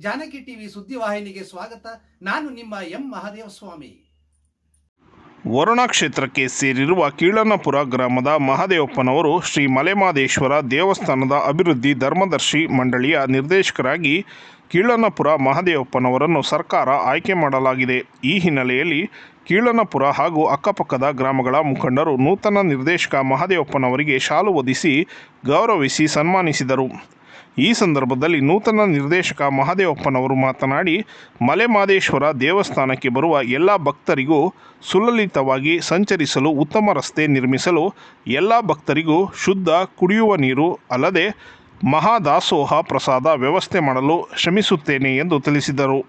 Janaki TV ಸುದ್ದಿವಾಹಿನಿಗೆ ಸ್ವಾಗತ. ನಾನು ನಿಮ್ಮ ಎಂ. ಮಹಾದೇವ ಸ್ವಾಮಿ ವರುಣಾ ಕ್ಷೇತ್ರಕ್ಕೆ ಸೇರಿರುವ ಕೀಳನಪುರ ಗ್ರಾಮದ ಮಹದೇವಪ್ಪನವರು ಶ್ರೀ ಮಲೆಮಾದೇಶ್ವರ ದೇವಸ್ಥಾನದ ಅಭಿವೃದ್ಧಿ ಧರ್ಮದರ್ಶಿ ಮಂಡಳಿಯ ನಿರ್ದೇಶಕರಾಗಿ ಕೀಳನಪುರ ಮಹದೇವಪ್ಪನವರನ್ನು ಸರ್ಕಾರ ಆಯ್ಕೆ ಮಾಡಲಾಗಿದೆ. ಈ ಹಿನ್ನೆಲೆಯಲ್ಲಿ ಕೀಳನಪುರ ಹಾಗೂ ಅಕ್ಕಪಕ್ಕದ ಗ್ರಾಮಗಳ ಮುಖಂಡರು ನೂತನ ನಿರ್ದೇಶಕ ಮಹದೇವಪ್ಪನವರಿಗೆ ಶಾಲು ಒದಿಸಿ ಗೌರವಿಸಿ ಸನ್ಮಾನಿಸಿದರು. ಈ ಸಂದರ್ಭದಲ್ಲಿ ನೂತನ ನಿರ್ದೇಶಕ ಮಹದೇವಪ್ಪನವರು ಮಾತನಾಡಿ ಮಲೆಮಾದೇಶ್ವರ ದೇವಸ್ಥಾನಕ್ಕೆ ಬರುವ ಎಲ್ಲ ಭಕ್ತರಿಗೂ ಸುಲಲಿತವಾಗಿ ಸಂಚರಿಸಲು ಉತ್ತಮ ರಸ್ತೆ ನಿರ್ಮಿಸಲು ಎಲ್ಲ ಭಕ್ತರಿಗೂ ಶುದ್ಧ ಕುಡಿಯುವ ನೀರು ಅಲ್ಲದೆ ಮಹಾದಾಸೋಹ ಪ್ರಸಾದ ವ್ಯವಸ್ಥೆ ಮಾಡಲು ಶ್ರಮಿಸುತ್ತೇನೆ ಎಂದು ತಿಳಿಸಿದರು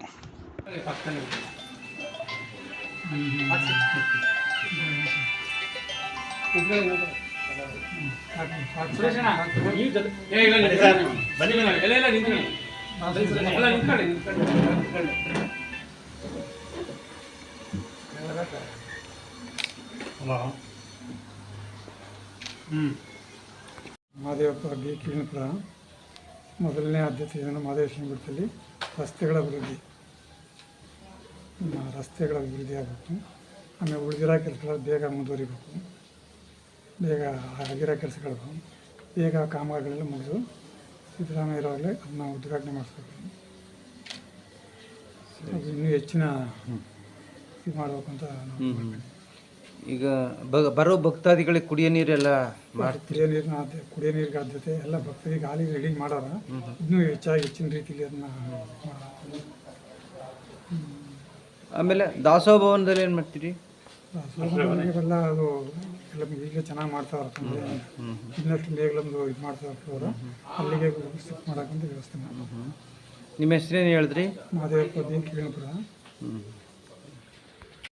ಮಹದೇವಪ್ಪ ಬಿ ಕಿರಣಪುರ ಮೊದಲನೇ ಆದ್ಯತೆ ಏನು ಮಹದೇಶ್ವರ ಗುರುತಲ್ಲಿ ರಸ್ತೆಗಳ ಅಭಿವೃದ್ಧಿ. ರಸ್ತೆಗಳ ಅಭಿವೃದ್ಧಿ ಆಗಬೇಕು. ಆಮೇಲೆ ಉಳಿದಿರೋ ಕೆಲಸಗಳು ಬೇಗ ಮುಂದುವರಿಬೇಕು. ಬೇಗ ಆಗಿರೋ ಕೆಲಸಗಳು ಬೇಗ ಕಾಮಗಾರಿಗಳೆಲ್ಲ ಮುಗಿದು ಸಿದ್ದರಾಮಯ್ಯ ಇರೋವಾಗಲೇ ಅದನ್ನ ಉದ್ಘಾಟನೆ ಅದು ಇನ್ನೂ ಹೆಚ್ಚಿನ ಇದು ಮಾಡಬೇಕು ಅಂತ ನಾವು ಈಗ ಬ- ಬರೋ ಭಕ್ತಾದಿಗಳಿಗೆ ಕುಡಿಯೋ ನೀರೆಲ್ಲ ಮಾಡಿ ಕುಡಿಯೋ ನೀರಿನ ಆದ್ಯ ಕುಡಿಯೋ ನೀರಿಗೆ ಆದ್ಯತೆ ಎಲ್ಲ ಭಕ್ತರಿಗೆ ಹಾಲಿ ರೆಡಿ ಮಾಡೋಣ ಇನ್ನೂ ಹೆಚ್ಚಾಗಿ ಹೆಚ್ಚಿನ ರೀತಿಯಲ್ಲಿ ಅದನ್ನ ಮಾಡೋಣ. ಆಮೇಲೆ ದಾಸೋಹ ಭವನದಲ್ಲಿ ಏನು ಮಾಡ್ತೀರಿ? ಎಲ್ಲ ಅದು ಎಲ್ಲ ಈಗಲೇ ಚೆನ್ನಾಗಿ ಮಾಡ್ತಾ ಇರ್ತಂದ್ರೆ ಇನ್ನಷ್ಟು ಬೇಗಲೊಂದು ಇದು ಮಾಡ್ತಾ ಇರ್ತಾರೆ ಅಲ್ಲಿಗೆ ಶಿಫ್ಟ್ ಮಾಡೋಕ್ಕಂತ ವ್ಯವಸ್ಥೆ ಮಾಡಿ ನಿಮ್ಮ ಹೆಸರೇನು ಹೇಳಿದ್ರಿ? ಮಹದೇವಪ್ಪ ದೇವ್ ಕಿರಣಪುರ ಹ್ಞೂ